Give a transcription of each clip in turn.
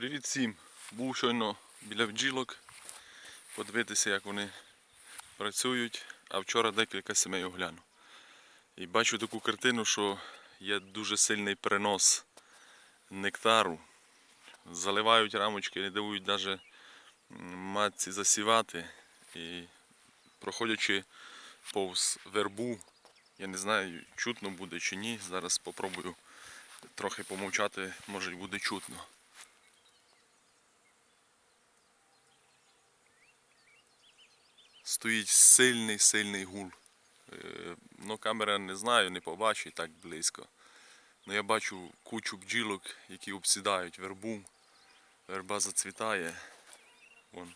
Привіт всім! Був щойно біля бджілок. Подивитися, як вони працюють, а вчора декілька сімей огляну. І бачу таку картину, що є дуже сильний перенос нектару. Заливають рамочки, не дають навіть матці засівати. І проходячи повз вербу, я не знаю, чутно буде чи ні. Зараз спробую трохи помовчати, може буде чутно. Стоїть сильний сильний гул. Е, Ну, камера не знаю, не побачить так близько. Ну, я бачу кучу бджілок, які обсідають вербу. Верба зацвітає. Вон.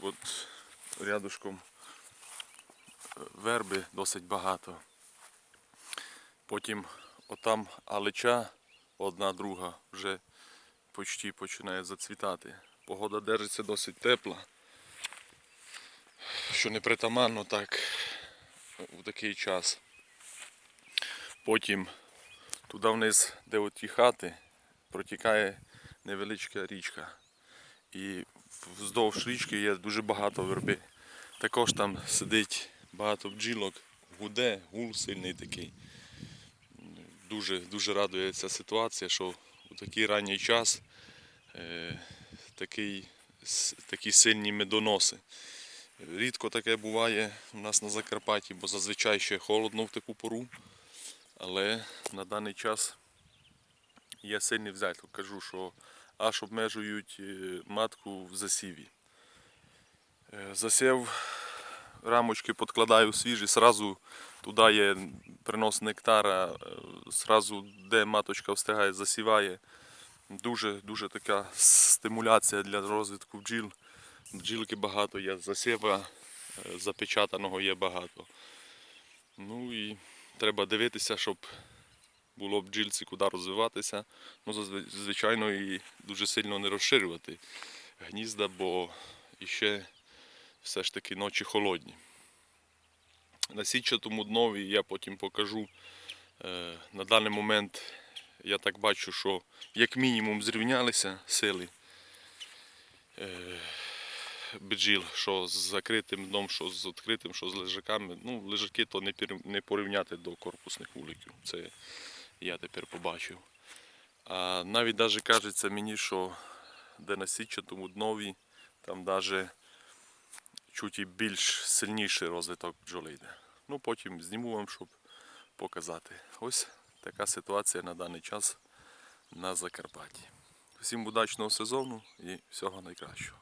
От рядышком е, верби досить багато. Потім отам алеча одна друга вже почти починає зацвітати. Погода держиться досить тепла, що не притаманно так у такий час. Потім туди вниз, де от хати, протікає невеличка річка. І вздовж річки є дуже багато верби. Також там сидить багато бджілок, гуде, гул сильний такий. Дуже, дуже радує ця ситуація, що у такий ранній час е, такий, такі сильні медоноси. Рідко таке буває у нас на Закарпатті, бо зазвичай ще холодно в таку пору. Але на даний час є сильний взяток. Кажу, що аж обмежують е, матку в засіві. Е, Засів рамочки підкладаю свіжі, сразу туди є принос нектара, е, сразу де маточка встигає, засіває. Дуже, дуже така стимуляція для розвитку бджіл. Бджілки багато є, засіва е, запечатаного є багато. Ну і треба дивитися, щоб було бджільці куди розвиватися. Ну, звичайно, і дуже сильно не розширювати гнізда, бо іще все ж таки ночі холодні. На сітчатому днові я потім покажу. Е, На даний момент я так бачу, що як мінімум зрівнялися сили е, бджіл, що з закритим дном, що з відкритим, що з лежаками. Ну, лежаки то не порівняти до корпусних вуликів. Це я тепер побачив. А навіть даже кажеться мені, що де на сітчатому днові, там навіть чуть і більш сильніший розвиток бджоли йде. Ну потім зніму вам, щоб показати. Ось така ситуація на даний час на Закарпатті. Всім удачного сезону і всього найкращого.